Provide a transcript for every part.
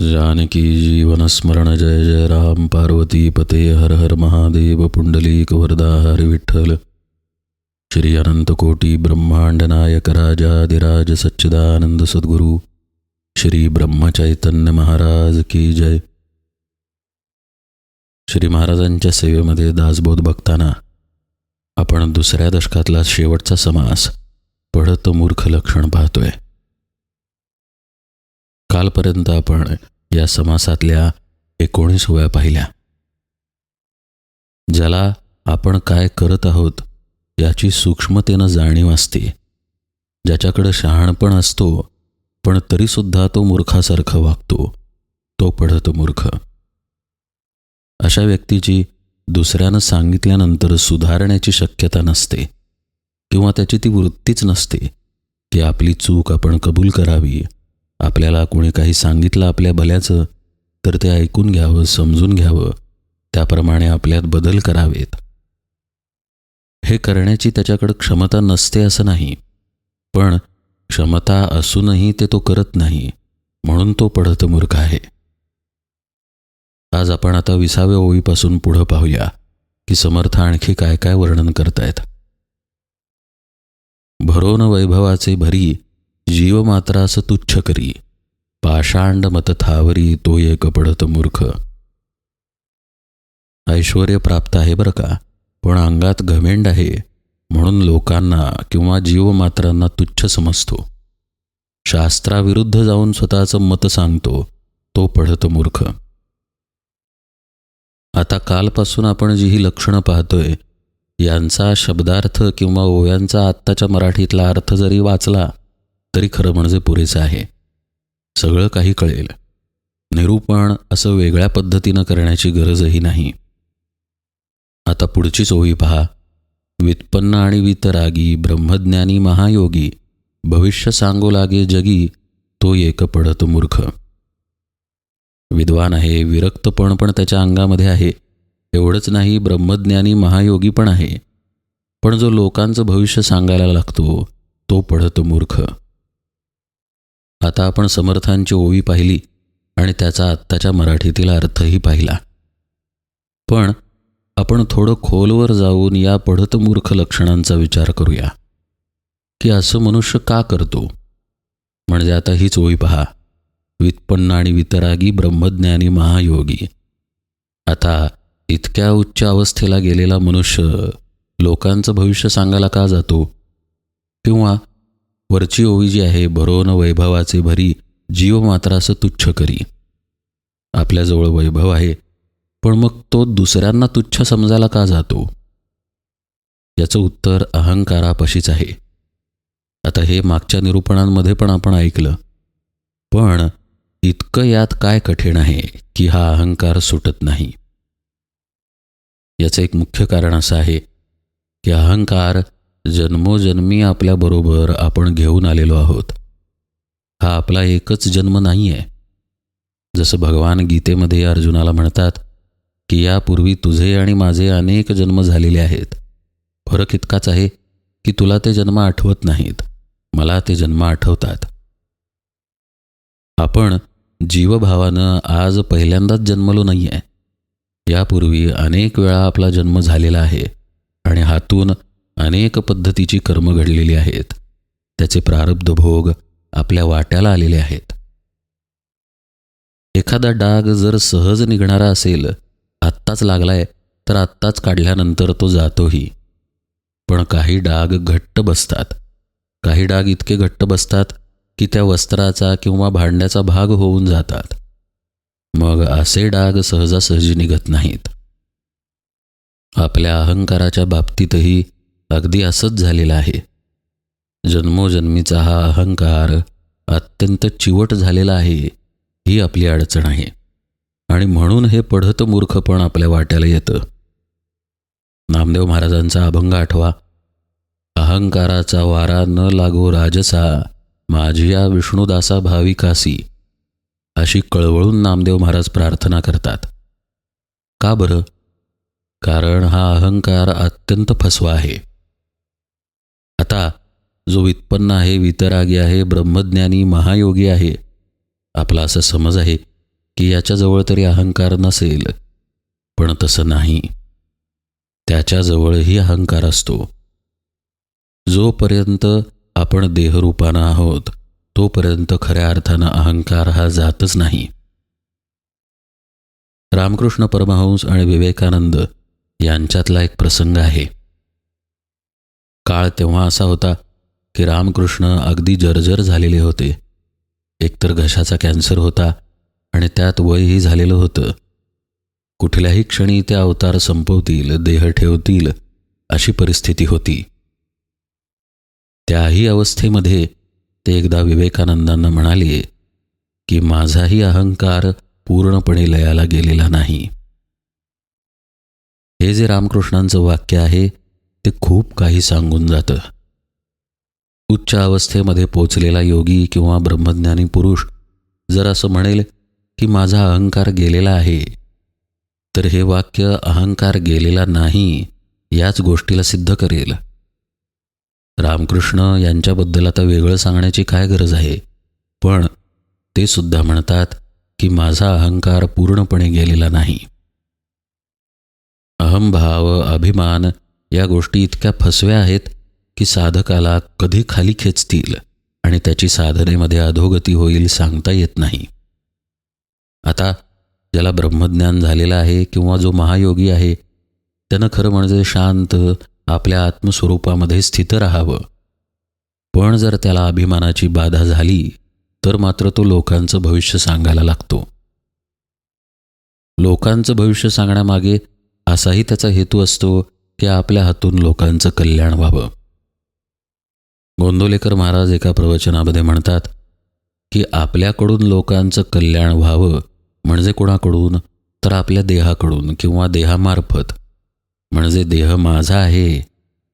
जानकी जीवन स्मरण जय जय राम पार्वती पते हर हर महादेव पुंडलीक वरदा हरी विठ्ठल श्री अनंतकोटी ब्रह्मांड नायक राजाधिराज सच्चिदानंद सद्गुरु श्री ब्रह्मचैतन्य महाराज की जय। श्री महाराजांच्या सेवेमध्ये दासबोध बघताना आपण दुसऱ्या दशकातला शेवटचा समास पढत मूर्ख लक्षण पाहतोय. कालपर्यंत आपण या समासातल्या एकोणीस वया पाहिल्या. ज्याला आपण काय करत आहोत याची सूक्ष्मतेनं जाणीव असते. ज्याच्याकडं शहाणपण असतो पण तरीसुद्धा तो मूर्खासारखा वागतो तो पढतो मूर्ख. अशा व्यक्तीची दुसऱ्यानं सांगितल्यानंतर सुधारण्याची शक्यता नसते किंवा त्याची ती वृत्तीच नसते की आपली चूक आपण कबूल करावी आपल्याला कोणी काही सांगितलं आपल्या भल्याचं तर ते ऐकून घ्यावं समजून घ्यावं. त्याप्रमाणे आपल्यात बदल करावेत. हे करण्याची त्याच्याकडं क्षमता नसते असं नाही. पण क्षमता असूनही ते तो करत नाही म्हणून तो पडत मूर्ख आहे. आज आपण आता विसाव्या ओळीपासून पुढं पाहूया की समर्थ आणखी काय काय वर्णन करतायत. भरोन वैभवाचे भरी जीवमात्रास तुच्छ करी पाषांड मत थावरी तो एक पडत मूर्ख. ऐश्वर प्राप्त आहे बरं का पण अंगात घमेंड आहे म्हणून लोकांना किंवा जीवमात्रांना तुच्छ समजतो. शास्त्राविरुद्ध जाऊन स्वतःचं मत सांगतो तो पढत मूर्ख. आता कालपासून आपण जी ही लक्षणं पाहतोय यांचा शब्दार्थ किंवा ओव्यांचा आत्ताच्या मराठीतला अर्थ जरी वाचला तरी खरं म्हणजे पुरेसं आहे. सगळं काही कळेल. निरूपण असं वेगळ्या पद्धतीनं करण्याची गरजही नाही. आता पुढची सोयी पहा. व्युत्पन्न आणि वितरागी ब्रह्मज्ञानी महायोगी भविष्य सांगू लागे जगी तो एक पडत मूर्ख. विद्वान आहे विरक्तपण पण त्याच्या अंगामध्ये आहे. एवढंच नाही ब्रह्मज्ञानी महायोगी पण आहे. पण जो लोकांचं भविष्य सांगायला लागतो तो पडत मूर्ख. आता आपण समर्थांची ओवी पाहिली आणि त्याचा आत्ताच्या मराठीतील अर्थही पाहिला. पण आपण थोडं खोलवर जाऊन या पढतमूर्ख लक्षणांचा विचार करूया. की असं मनुष्य का करतो? म्हणजे आता हीच ओळी पहा. व्युत्पन्न आणि वितरागी ब्रह्मज्ञानी महायोगी. आता इतक्या उच्च अवस्थेला गेलेला मनुष्य लोकांचं भविष्य सांगायला का जातो? किंवा वरची ओवी जी आहे भरोन वैभवाचे भरी जीव मात्र असं तुच्छ करी. आपल्याजवळ वैभव आहे पण मग तो दुसऱ्यांना तुच्छ समजायला का जातो? याचं उत्तर अहंकारापाशीच आहे. आता हे मागच्या निरूपणांमध्ये पण आपण ऐकलं. पण इतकं यात काय कठीण आहे की हा अहंकार सुटत नाही? याचं एक मुख्य कारण असं आहे की अहंकार जन्मोजन्मी आपल्याबरोबर आपण घेऊन आलेलो आहोत. हा आपला एकच जन्म नाही आहे जसं भगवान गीतेमध्ये अर्जुनाला म्हणतात की यापूर्वी तुझे आणि माझे अनेक जन्म झालेले आहेत. फरक इतकाच आहे की तुला ते जन्म आठवत नाहीत. मला ते जन्म आठवतात. आपण जीवभावानं आज पहिल्यांदाच जन्मलो नाही आहे यापूर्वी अनेक वेळा आपला जन्म झालेला आहे आणि हातून अनेक पद्धतीची कर्म घडलेली आहेत. त्याचे प्रारब्ध भोग आपल्या वाट्याला आलेले आहेत. एखादा डाग जर सहज निघणारा असेल आत्ताच लागलाय तर आत्ताच काढल्यानंतर तो जातोही. पण काही डाग घट्ट बसतात. काही डाग इतके घट्ट बसतात की त्या वस्त्राचा किंवा भांड्याचा भाग होऊन जातात. मग असे डाग सहजासहजी निघत नाहीत. आपल्या अहंकाराच्या बाबतीतही अगदी असंच झालेलं आहे. जन्मोजन्मीचा हा अहंकार अत्यंत चिवट झालेला आहे ही आपली अडचण आहे. आणि म्हणून हे पढतं मूर्खपण आपल्या वाट्याला येतं. नामदेव महाराजांचा अभंग आठवा अहंकाराचा वारा न लागो राजसा माझिया विष्णुदासा भाविकासी अशी कळवळून नामदेव महाराज प्रार्थना करतात. का बरं? कारण हा अहंकार अत्यंत फसवा आहे. आता जो व्युत्पन्न आहे वितरागी आहे ब्रह्मज्ञानी महायोगी आहे आपला असा समज आहे की याच्याजवळ तरी अहंकार नसेल. पण तसं नाही. त्याच्याजवळही अहंकार असतो. जोपर्यंत आपण देहरूपानं आहोत तोपर्यंत खऱ्या अर्थानं अहंकार हा जातच नाही. रामकृष्ण परमहंस आणि विवेकानंद यांच्यातला एक प्रसंग आहे. काळ तेव्हा असा होता की रामकृष्ण अगदी जर्जर झालेले होते. एकतर घशाचा कॅन्सर होता आणि त्यात वयही झालेलं होतं. कुठल्याही क्षणी ते अवतार संपवतील देह ठेवतील अशी परिस्थिती होती. त्याही अवस्थेमध्ये ते एकदा विवेकानंदांना म्हणाले की माझाही अहंकार पूर्णपणे लयाला गेलेला नाही. हे जे रामकृष्णांचं वाक्य आहे ते खूप काही सांगून जातं. उच्च अवस्थेमध्ये पोचलेला योगी किंवा ब्रह्मज्ञानी पुरुष जर असं म्हणेल की माझा अहंकार गेलेला आहे तर हे वाक्य अहंकार गेलेला नाही याच गोष्टीला सिद्ध करेल. रामकृष्ण यांच्याबद्दल आता वेगळं सांगण्याची काय गरज आहे? पण ते सुद्धा म्हणतात की माझा अहंकार पूर्णपणे गेलेला नाही. अहंभाव अभिमान या गोष्टी इतक्या फसव्या आहेत की साधकाला कधी खाली खेचतील आणि त्याची साधनेमध्ये अधोगती होईल सांगता येत नाही. आता ज्याला ब्रह्मज्ञान झालेलं आहे किंवा जो महायोगी आहे त्यानं खरं म्हणजे शांत आपल्या आत्मस्वरूपामध्ये स्थित राहावं. पण जर त्याला अभिमानाची बाधा झाली तर मात्र तो लोकांचं भविष्य सांगायला लागतो. लोकांचं भविष्य सांगण्यामागे असाही त्याचा हेतू असतो की आपल्या हातून लोकांचं कल्याण व्हावं. गोंदोलेकर महाराज एका प्रवचनामध्ये म्हणतात की आपल्याकडून लोकांचं कल्याण व्हावं म्हणजे कोणाकडून? तर आपल्या देहाकडून किंवा देहामार्फत. म्हणजे देह माझा आहे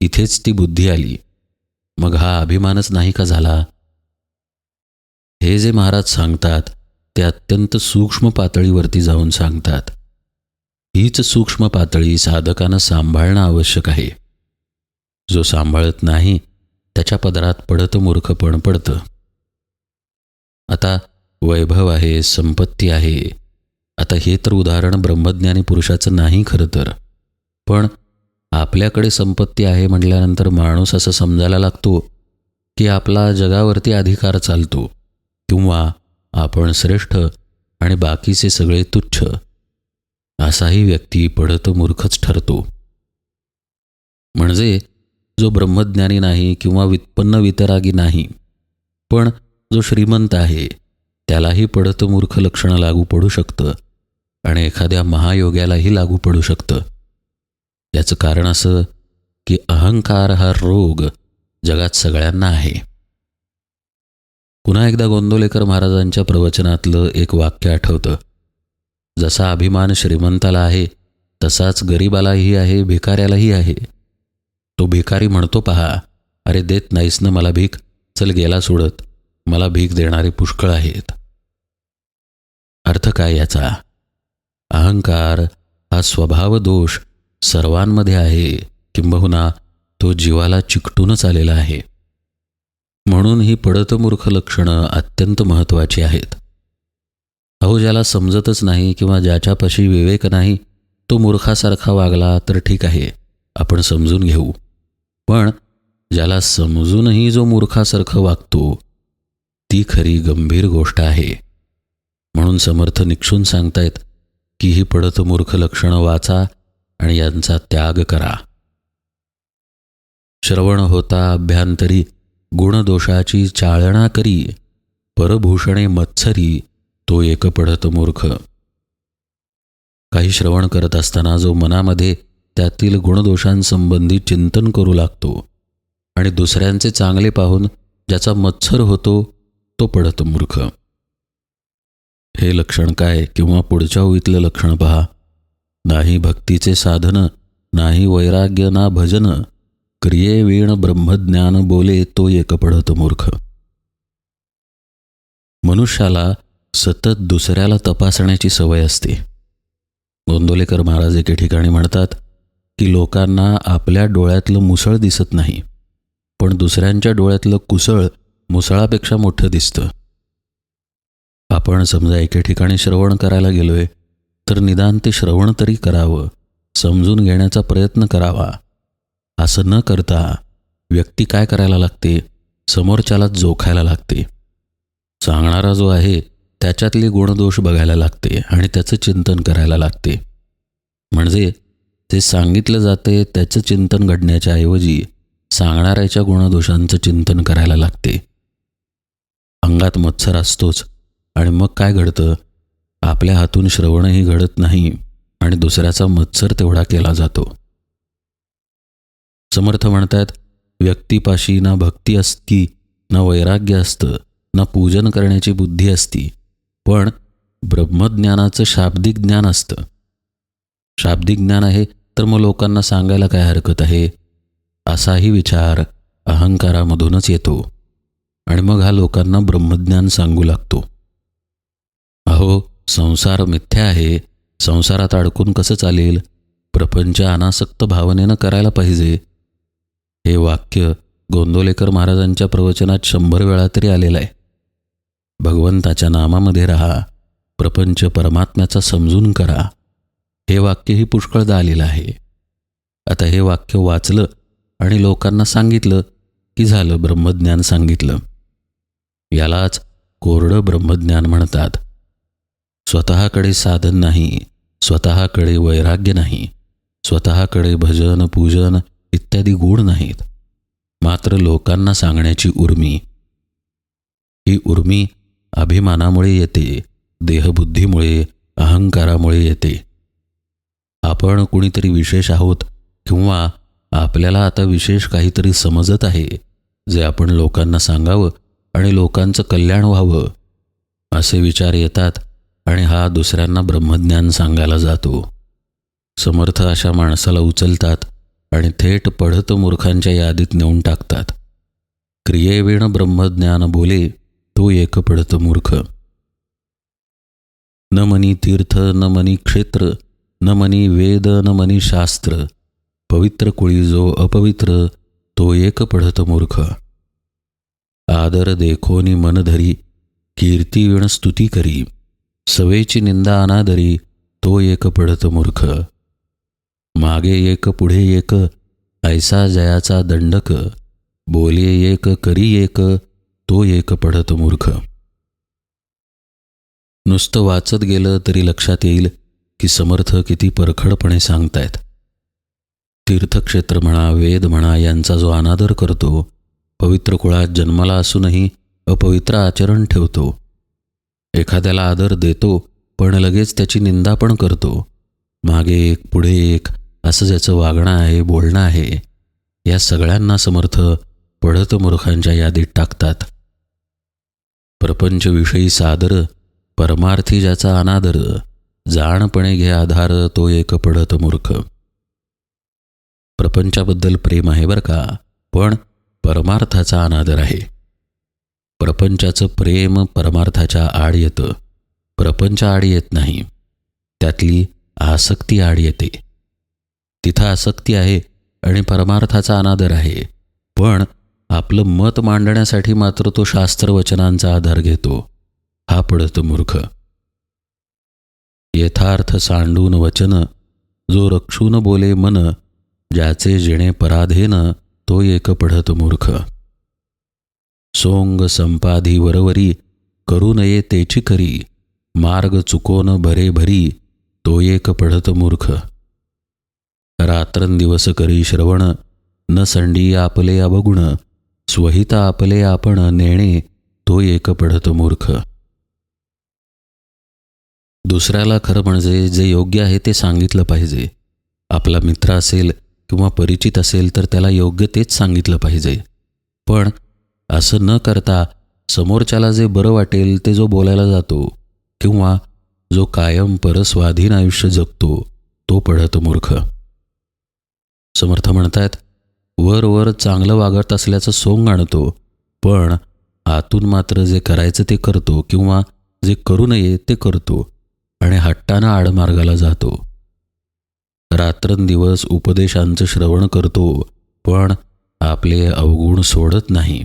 इथेच ती बुद्धी आली. मग हा अभिमानच नाही का झाला? हे जे महाराज सांगतात ते अत्यंत सूक्ष्म पातळीवरती जाऊन सांगतात. हीच सूक्ष्म पातळी साधकानं सांभाळणं आवश्यक आहे. जो सांभाळत नाही त्याच्या पदरात पडत मूर्खपण पडतं. आता वैभव आहे संपत्ती आहे. आता हे तर उदाहरण ब्रह्मज्ञानी पुरुषाचं नाही खरं तर. पण आपल्याकडे संपत्ती आहे म्हटल्यानंतर माणूस असं समजायला लागतो की आपला जगावरती अधिकार चालतो किंवा आपण श्रेष्ठ आणि बाकीचे सगळे तुच्छ. असाही व्यक्ती पडत मूर्खच ठरतो. म्हणजे जो ब्रह्मज्ञानी नाही किंवा वित्पन्न वितरागी नाही पण जो श्रीमंत आहे त्यालाही पडत मूर्ख लक्षणं लागू पडू शकतं आणि एखाद्या महायोग्यालाही लागू पडू शकतं. याचं कारण असं की अहंकार हा रोग जगात सगळ्यांना आहे. पुन्हा एकदा गोंदोलेकर महाराजांच्या प्रवचनातलं एक वाक्य आठवतं. जसा अभिमान श्रीमंताला आहे तसाच गरिबालाही आहे भिकाऱ्यालाही आहे. तो भिकारी म्हणतो पहा अरे देत नाहीस ना मला भीक चल गेला सोडत मला भीक देणारे पुष्कळ आहेत. अर्थ काय याचा? अहंकार हा स्वभाव दोष सर्वांमध्ये आहे किंबहुना तो जीवाला चिकटूनच आलेला आहे. म्हणून ही पडत मूर्ख लक्षणं अत्यंत महत्त्वाची आहेत. अहो ज्याला समजतच नाही किंवा ज्याच्यापाशी विवेक नाही तो मूर्खासारखा वागला तर ठीक आहे आपण समजून घेऊ. पण ज्याला समजूनही जो मूर्खासारखं वागतो ती खरी गंभीर गोष्ट आहे. म्हणून समर्थ निक्षून सांगतायत की ही पडत मूर्ख लक्षणं वाचा आणि यांचा त्याग करा. श्रवण होता अभ्यांतरी गुणदोषाची चाळणा करी परभूषणे मत्सरी तो एकपढत मूर्ख. काही श्रवण करत असताना जो मनामध्ये त्यातील गुणदोषांसंबंधी चिंतन करू लागतो आणि दुसऱ्यांचे चांगले पाहून ज्याचा मत्सर होतो तो पडत मूर्ख. हे लक्षण काय किंवा पुढच्या ओळीतलं लक्षण पहा. नाही भक्तीचे साधन नाही वैराग्य ना भजन. क्रियेवीण ब्रह्मज्ञान बोले तो एकपढत मूर्ख. मनुष्याला सतत दुसऱ्याला तपासण्याची सवय असते. गोंदोलेकर महाराज एके ठिकाणी म्हणतात की लोकांना आपल्या डोळ्यातलं मुसळ दिसत नाही पण दुसऱ्यांच्या डोळ्यातलं कुसळ मुसळापेक्षा मोठं दिसतं. आपण समजा एके ठिकाणी श्रवण करायला गेलोय तर निदान ते श्रवण तरी करावं समजून घेण्याचा प्रयत्न करावा. असं न करता व्यक्ती काय करायला लागते? समोरच्याला जोखायला लागते. सांगणारा जो आहे त्याच्यातले गुणदोष बघायला लागते आणि त्याचं चिंतन करायला लागते. म्हणजे ते सांगितलं जाते त्याचं चिंतन घडण्याच्या ऐवजी सांगणाऱ्याच्या गुणदोषांचं चिंतन करायला लागते. अंगात मत्सर असतोच. आणि मग काय घडतं? आपल्या हातून श्रवणही घडत नाही आणि दुसऱ्याचा मत्सर तेवढा केला जातो. समर्थ म्हणतात व्यक्तीपाशी ना भक्ती असती ना वैराग्य असतं ना पूजन करण्याची बुद्धी असती. पण ब्रह्मज्ञानाचं शाब्दिक ज्ञान असतं. शाब्दिक ज्ञान आहे तर मग लोकांना सांगायला काय हरकत आहे? असाही विचार अहंकारामधूनच येतो आणि मग हा लोकांना ब्रह्मज्ञान सांगू लागतो. अहो संसार मिथ्या आहे. संसारात अडकून कसं चालेल? प्रपंच अनासक्त भावनेनं करायला पाहिजे. हे वाक्य गोंदोलेकर महाराजांच्या प्रवचनात शंभर वेळा तरी आलेलं आहे. भगवंताच्या नामामध्ये राहा. प्रपंच परमात्म्याचा समजून करा. हे वाक्यही पुष्कळदा आलेलं आहे. आता हे वाक्य वाचलं आणि लोकांना सांगितलं की झालं ब्रह्मज्ञान सांगितलं. यालाच कोरडं ब्रह्मज्ञान म्हणतात. स्वतःकडे साधन नाही स्वतःकडे वैराग्य नाही स्वतःकडे भजन पूजन इत्यादी गुण नाहीत. मात्र लोकांना सांगण्याची उर्मी. ही उर्मी अभिमानामुळे येते देहबुद्धीमुळे अहंकारामुळे येते. आपण कुणीतरी विशेष आहोत किंवा आपल्याला आता विशेष काहीतरी समजत आहे जे आपण लोकांना सांगावं आणि लोकांचं कल्याण व्हावं असे विचार येतात आणि हा दुसऱ्यांना ब्रह्मज्ञान सांगायला जातो. समर्थ अशा माणसाला उचलतात आणि थेट पढत मूर्खांच्या यादीत नेऊन टाकतात. क्रियेविण ब्रह्मज्ञान बोले तो एक पडत मूर्ख. न मनी तीर्थ न मनी क्षेत्र न मनी वेद न मनी शास्त्र. पवित्र कुळी जो अपवित्र तो एक पढत मूर्ख. आदर देखोनी मन धरी कीर्ती विण स्तुती करी. सवेची निंदा अनादरी तो एक पडत मूर्ख. मागे एक पुढे एक ऐसा जयाचा दंडक. बोले एक करी एक तो एक पडत मूर्ख. नुसतं वाचत गेलं तरी लक्षात येईल की समर्थ किती परखडपणे सांगतायत. तीर्थक्षेत्र म्हणा वेद म्हणा यांचा जो अनादर करतो पवित्र कुळात जन्माला असूनही अपवित्र आचरण ठेवतो. एखाद्याला आदर देतो पण लगेच त्याची निंदा पण करतो. मागे एक पुढे एक असं ज्याचं वागणं आहे बोलणं आहे या सगळ्यांना समर्थ पढत मूर्खांच्या यादीत टाकतात. प्रपंचविषयी सादर परमार्थी ज्याचा अनादर जाणपणे घे आधार तो एक पडत मूर्ख. प्रपंचाबद्दल प्रेम आहे बरं का पण परमार्थाचा अनादर आहे. प्रपंचाचं प्रेम परमार्थाच्या आड येतं प्रपंच आड येत नाही त्यातली आसक्ती आड येते. तिथं आसक्ती आहे आणि परमार्थाचा अनादर आहे पण आपलं मत मांडण्यासाठी मात्र तो शास्त्रवचनांचा आधार घेतो. हा पडत मूर्ख. यथार्थ सांडून वचन जो रक्षून बोले मन ज्याचे जेणे पराधेन तो एक पढत मूर्ख. सोंग संपाधी वरवरी करू नये तेची करी मार्ग चुकोन भरे भरी तो एक पढत मूर्ख. रात्रंदिवस करी श्रवण न संडी आपले अवगुण स्वहित आपले आपण नेणे तो एक पडत मूर्ख. दुसऱ्याला खरं म्हणजे जे योग्य आहे ते सांगितलं पाहिजे. आपला मित्र असेल किंवा परिचित असेल तर त्याला योग्य तेच सांगितलं पाहिजे. पण असं न करता समोरच्याला जे बरं वाटेल ते जो बोलायला जातो किंवा जो कायम परस्वाधीन आयुष्य जगतो तो पडत मूर्ख. समर्थ म्हणतात वर वर चांगलं वागत असल्याचं सोंग आणतो. पण आतून मात्र जे करायचं ते करतो किंवा जे करू नये ते करतो आणि हट्टानं आडमार्गाला जातो. रात्रंदिवस उपदेशांचं श्रवण करतो पण आपले अवगुण सोडत नाही.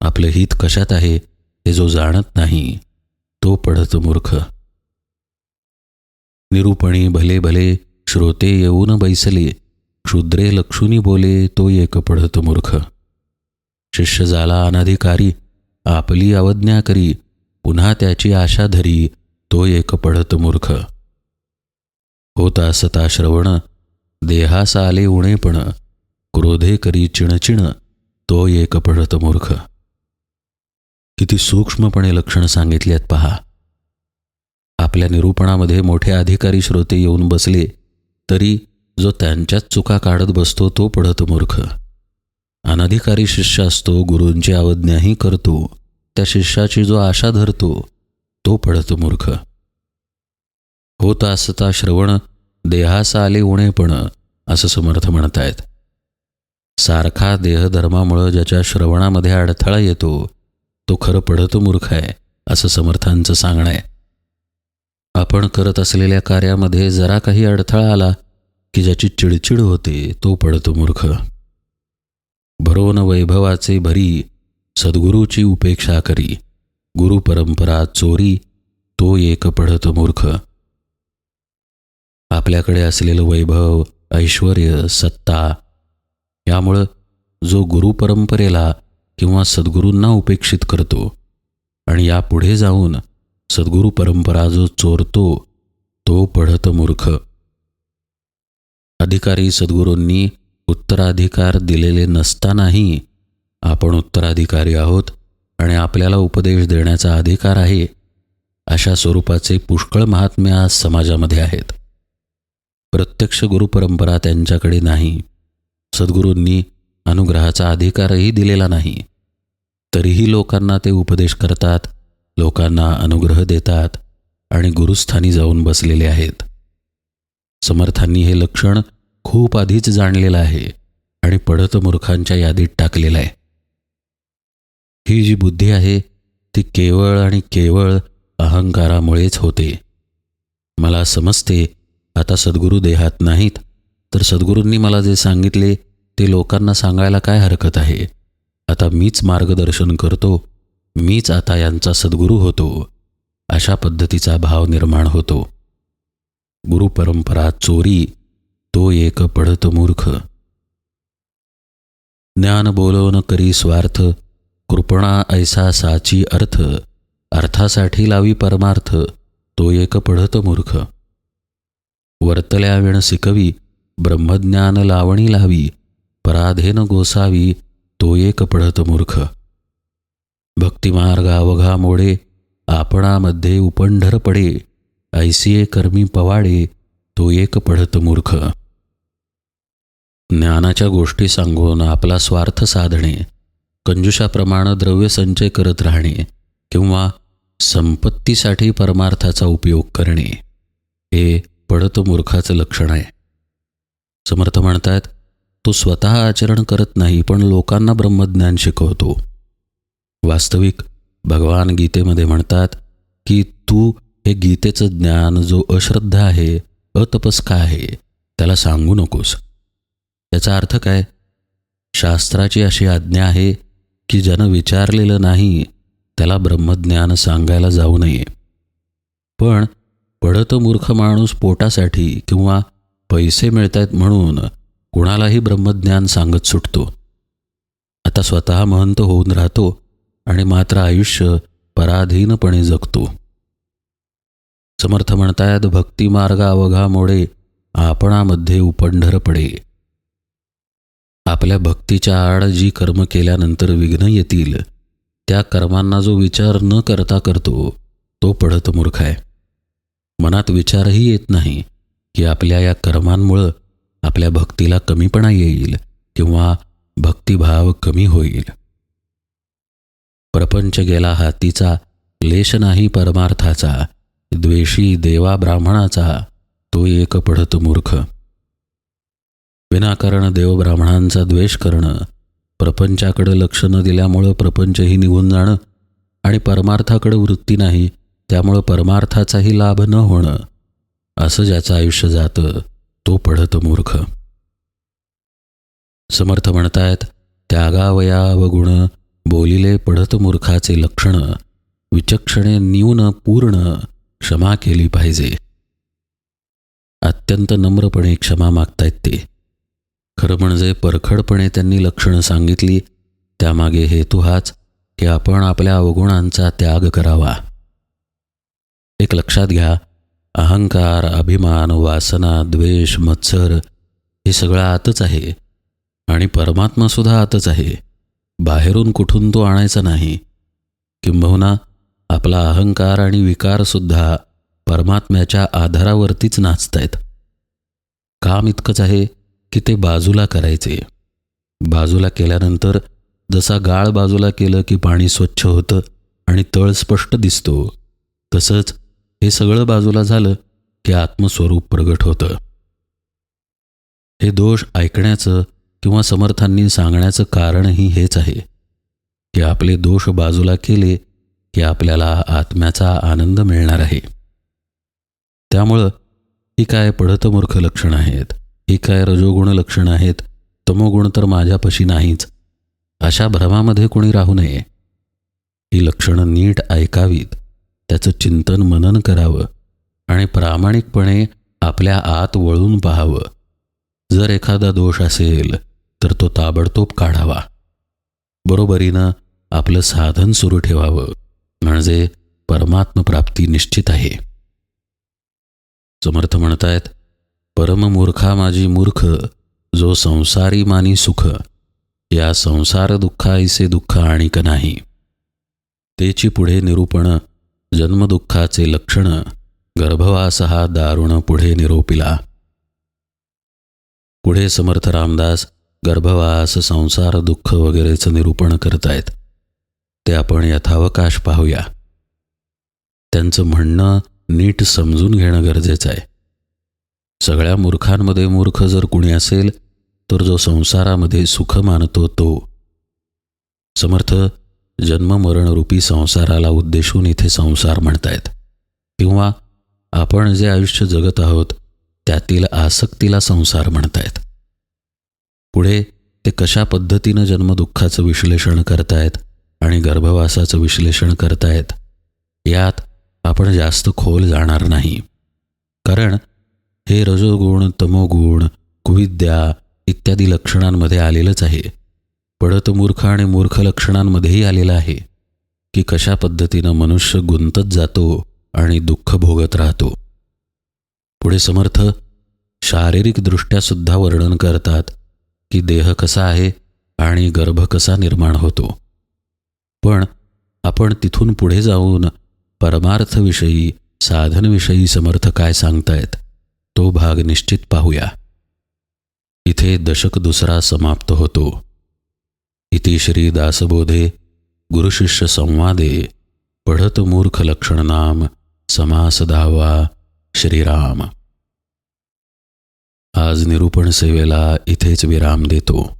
आपलं हित कशात आहे ते जो जाणत नाही तो पडत मूर्ख. निरूपणी भले भले श्रोते येऊन बैसले क्षुद्रे लक्षुनी बोले तो एक पडत मूर्ख. शिष्य झाला अनाधिकारी आपली अवज्ञा करी पुन्हा त्याची आशा धरी तो एक पडत मूर्ख. होता सता श्रवण देहास आले उणेपण क्रोधे करी चिणचिण तो एक पडत मूर्ख. किती सूक्ष्मपणे लक्षण सांगितल्यात पहा. आपल्या निरूपणामध्ये मोठे अधिकारी श्रोते येऊन बसले तरी जो त्यांच्याच चुका काढत बसतो तो पडत मूर्ख. अनधिकारी शिष्य असतो गुरूंची अवज्ञाही करतो त्या शिष्याची जो आशा धरतो तो पडत मूर्ख. होत असता श्रवण देहास आले उणेपण असं समर्थ म्हणतायत. सारखा देहधर्मामुळं ज्याच्या श्रवणामध्ये अडथळा येतो तो खरं पडत मूर्ख आहे असं समर्थांचं सांगणं आहे. आपण करत असलेल्या कार्यामध्ये जरा काही अडथळा आला की ज्याची चिडचिड होते तो पडतो मूर्ख. भरोन वैभवाचे भरी सद्गुरूची उपेक्षा करी. गुरु परंपरा चोरी तो एक पडतो मूर्ख. आपल्याकडे असलेलं वैभव ऐश्वर सत्ता यामुळं जो गुरुपरंपरेला किंवा सद्गुरूंना उपेक्षित करतो आणि यापुढे जाऊन सद्गुरू परंपरा जो चोरतो तो पढत मूर्ख. अधिकारी सद्गुरूंनी उत्तराधिकार दिलेले नसतानाही आपण उत्तराधिकारी आहोत आणि आपल्याला उपदेश देण्याचा अधिकार आहे अशा स्वरूपाचे पुष्कळ महात्म्य आज समाजामध्ये आहेत. प्रत्यक्ष गुरुपरंपरा त्यांच्याकडे नाही. सद्गुरूंनी अनुग्रहाचा अधिकारही दिलेला नाही. तरीही लोकांना ते उपदेश करतात लोकांना अनुग्रह देतात आणि गुरुस्थानी जाऊन बसलेले आहेत. समर्थांनी हे लक्षण खूप आधीच जाणलेलं आहे आणि पडत मूर्खांच्या यादीत टाकलेलं आहे. ही जी बुद्धी आहे ती केवळ आणि केवळ अहंकारामुळेच होते. मला समजते आता सद्गुरू देहात नाहीत तर सद्गुरूंनी मला जे सांगितले ते लोकांना सांगायला काय हरकत आहे? आता मीच मार्गदर्शन करतो मीच आता यांचा सद्गुरू होतो अशा पद्धतीचा भाव निर्माण होतो. गुरुपरंपरा चोरी तो एक पडत मूर्ख. ज्ञान बोलवण करी स्वार्थ कृपणा ऐसा साची अर्थ अर्थासाठी लावी परमार्थ तो एक पढत मूर्ख. वर्तल्या विण शिकवी ब्रह्मज्ञान लावणी लावी पराधेन गोसावी तो एक पढत मूर्ख. भक्तिमार्ग अवघा मोडे आपणामध्ये उपंढर पडे ऐसिये कर्मी पवाडे तो एक पडत मूर्ख. ज्ञानाच्या गोष्टी सांगून आपला स्वार्थ साधणे कंजुषाप्रमाणे द्रव्य संचय करत राहणे किंवा संपत्तीसाठी परमार्थाचा उपयोग करणे हे पडत मूर्खाचं लक्षण आहे. समर्थ म्हणतात तो स्वतः आचरण करत नाही पण लोकांना ब्रह्मज्ञान शिकवतो. वास्तविक भगवान गीतेमध्ये म्हणतात की तू हे गीतेचं ज्ञान जो अश्रद्धा आहे अतपस्का आहे त्याला सांगू नकोस. त्याचा अर्थ काय? शास्त्राची अशी आज्ञा आहे की ज्यानं विचारलेलं नाही त्याला ब्रह्मज्ञान सांगायला जाऊ नये. पण पडत मूर्ख माणूस पोटासाठी किंवा पैसे मिळतायत म्हणून कुणालाही ब्रह्मज्ञान सांगत सुटतो. आता स्वतः महंत होऊन राहतो आणि मात्र आयुष्य पराधीनपणे जगतो. समर्थ म्हणतायत भक्तिमार्ग अवघामुळे आपणामध्ये उपंढर पडे. आपल्या भक्तीच्या आड जी कर्म केल्यानंतर विघ्न येतील त्या कर्मांना जो विचार न करता करतो तो पडत मूर्ख आहे. मनात विचारही येत नाही की आपल्या या कर्मांमुळं आपल्या भक्तीला कमीपणा येईल किंवा भक्तिभाव कमी होईल. प्रपंच गेला हातीचा लेश नाही परमार्थाचा. द्वेषी देवा ब्राह्मणाचा तो एक पडत मूर्ख. विनाकारण देवब्राह्मणांचा द्वेष करणं प्रपंचाकडं लक्ष न दिल्यामुळं प्रपंचही निघून जाणं आणि परमार्थाकडं वृत्ती नाही त्यामुळं परमार्थाचाही लाभ न होणं असं ज्याचं आयुष्य जातं तो पढत मूर्ख. समर्थ म्हणतायत त्यागावया व गुण बोलिले पढत मूर्खाचे लक्षण विचक्षणे न्यून पूर्ण क्षमा केली पाहिजे. अत्यंत नम्रपणे क्षमा मागतायत ते. खरं म्हणजे परखडपणे त्यांनी लक्षणं सांगितली त्यामागे हेतू हाच की आपण आपल्या अवगुणांचा त्याग करावा. एक लक्षात घ्या अहंकार अभिमान वासना द्वेष मत्सर हे सगळं आतच आहे आणि परमात्मासुद्धा आतच आहे. बाहेरून कुठून तो आणायचा नाही. किंबहुना आपला अहंकार आणि विकारसुद्धा परमात्म्याच्या आधारावरतीच नाचतायत. काम इतकंच आहे की ते बाजूला करायचे. बाजूला केल्यानंतर जसा गाळ बाजूला केलं की पाणी स्वच्छ होतं आणि तळ स्पष्ट दिसतो तसंच हे सगळं बाजूला झालं की आत्मस्वरूप प्रगट होतं. हे दोष ऐकण्याचं किंवा समर्थांनी सांगण्याचं कारणही हेच आहे की आपले दोष बाजूला केले की आपल्याला आत्म्याचा आनंद मिळणार आहे. त्यामुळं ही काय पडतमूर्ख लक्षणं आहेत ही काय रजोगुण लक्षणं आहेत तमोगुण तर माझ्यापाशी नाहीच अशा भ्रमामध्ये कोणी राहू नये. ही लक्षणं नीट ऐकावीत त्याचं चिंतन मनन करावं आणि प्रामाणिकपणे आपल्या आत वळून पाहावं. जर एखादा दोष असेल तर तो ताबडतोब काढावा. बरोबरीनं आपलं साधन सुरू ठेवावं. म्हणजे परमात्मप्राप्ती निश्चित आहे. समर्थ म्हणतायत परममूर्खा माझी मूर्ख जो संसारी मानी सुख या संसार दुःखाईसे दुःख आणिक नाही. तेची पुढे निरूपण जन्मदुःखाचे लक्षण गर्भवास हा दारुण पुढे निरोपिला. पुढे समर्थ रामदास गर्भवास संसार दुःख वगैरेचं निरूपण करतायत. ते आपण यथावकाश पाहूया. त्यांचं म्हणणं नीट समजून घेणं गरजेचं आहे. सगळ्या मूर्खांमध्ये मूर्ख जर कुणी असेल तर जो संसारामध्ये सुख मानतो तो. समर्थ जन्ममरणरूपी संसाराला उद्देशून इथे संसार म्हणतायत. किंवा आपण जे आयुष्य जगत आहोत त्यातील आसक्तीला संसार म्हणतायत. पुढे ते कशा पद्धतीनं जन्मदुःखाचं विश्लेषण करतायत आणि गर्भवासाचं विश्लेषण करतायत यात आपण जास्त खोल जाणार नाही. कारण हे रजोगुण तमोगुण कुविद्या इत्यादी लक्षणांमध्ये आलेलंच आहे. पडत मूर्ख आणि मूर्ख लक्षणांमध्येही आलेलं आहे की कशा पद्धतीनं मनुष्य गुंतत जातो आणि दुःख भोगत राहतो. पुढे समर्थ शारीरिकदृष्ट्या सुद्धा वर्णन करतात की देह कसा आहे आणि गर्भ कसा निर्माण होतो. पण आपण तिथून पुढे जाऊन परमार्थविषयी साधनविषयी समर्थ काय सांगतायत तो भाग निश्चित पाहूया. इथे दशक दुसरा समाप्त होतो. इति श्री दासबोधे गुरुशिष्य संवादे पढत मूर्ख लक्षणनाम समास धावा श्रीराम. आज निरूपण सेवेला इथेच विराम देतो.